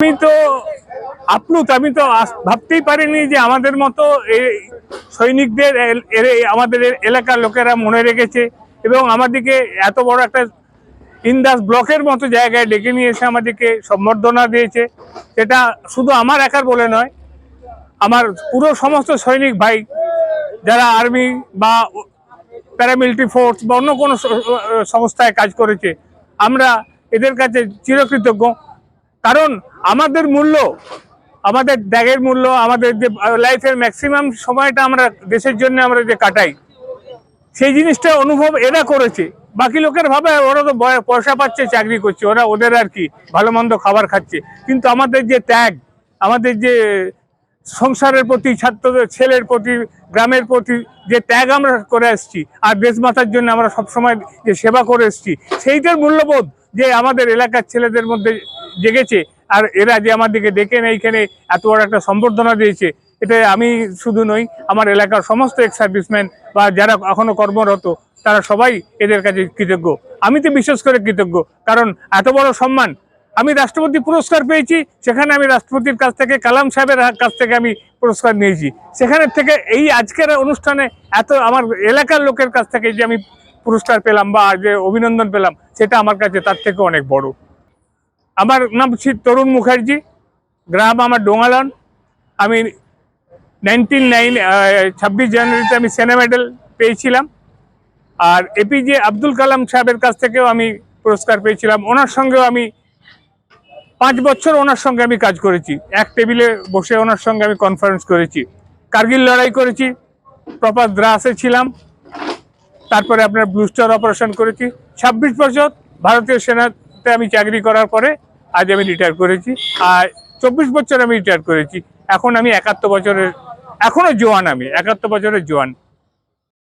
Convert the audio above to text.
আমি তো আপ্লুত আমি তো ভাবতেই পারিনি যে আমাদের মতো সৈনিকদের আমাদের এলাকার লোকেরা মনে রেখেছে এবং আমাদেরকে এত বড় একটা ইন্দাস ব্লকের মতো জায়গায় ডেকে নিয়ে এসে আমাদেরকে সম্বর্ধনা দিয়েছে। এটা শুধু আমার একার বলে নয়, আমার পুরো সমস্ত সৈনিক ভাই, যারা আর্মি বা প্যারামিলিটারি ফোর্স বা অন্য কোনো সংস্থায় কাজ করেছে, আমরা এদের কাছে চিরকৃতজ্ঞ। কারণ আমাদের মূল্য, আমাদের ত্যাগের মূল্য, আমাদের যে লাইফের ম্যাক্সিমাম সময়টা আমরা দেশের জন্য আমরা যে কাটাই, সেই জিনিসটা অনুভব এরা করেছে। বাকি লোকের ভাবে ওরা তো পয়সা পাচ্ছে, চাকরি করছে, ওরা ওদের আর কি ভালো মন্দ খাবার খাচ্ছে। কিন্তু আমাদের যে ত্যাগ, আমাদের যে সংসারের প্রতি, ছাত্রদের, ছেলের প্রতি, গ্রামের প্রতি যে ত্যাগ আমরা করে আসছি, আর দেশ মাতার জন্য আমরা সবসময় যে সেবা করে এসছি, সেইটার মূল্যবোধ যে আমাদের এলাকার ছেলেদের মধ্যে জেগেছে, আর এরা যে আমাদেরকে নেই এখানে এত বড় একটা সম্বর্ধনা দিয়েছে, এটা আমি শুধু নই, আমার এলাকার সমস্ত এক্স সার্ভিসম্যান বা যারা এখনও কর্মরত, তারা সবাই এদের কাছে কৃতজ্ঞ। আমি তো বিশেষ করে কৃতজ্ঞ, কারণ এত বড় সম্মান। আমি রাষ্ট্রপতি পুরস্কার পেয়েছি, সেখানে আমি রাষ্ট্রপতির কাছ থেকে, কালাম সাহেবের কাছ থেকে আমি পুরস্কার নিয়েছি। সেখানে থেকে এই আজকের অনুষ্ঠানে এত আমার এলাকার লোকের কাছ থেকে যে আমি পুরস্কার পেলাম বা যে অভিনন্দন পেলাম, সেটা আমার কাছে তার থেকে অনেক বড়। আমার নাম শ্রী তরুণ মুখার্জি, গ্রাম আমার ডোঙালন। আমি নাইনটিন নাইন ছাব্বিশ জানুয়ারিতে আমি সেনা মেডেল পেয়েছিলাম। আর এপিজে আব্দুল কালাম সাহেবের কাছ থেকেও আমি পুরস্কার পেয়েছিলাম। ওনার সঙ্গেও আমি পাঁচ বছর ওনার সঙ্গে আমি কাজ করেছি। এক টেবিলে বসে ওনার সঙ্গে আমি কনফারেন্স করেছি। কার্গিল লড়াই করেছি। প্রপার দ্রাসে ছিলাম। তারপরে আপনার ব্লুস্টার অপারেশন করেছি। ছাব্বিশ বছর ভারতীয় সেনাতে আমি চাকরি করার পরে আজ আমি রিটায়ার করেছি। আর চব্বিশ বছর আমি রিটায়ার করেছি। এখন আমি একাত্তর বছরের, এখনও জোয়ান আমি, একাত্তর বছরের জোয়ান।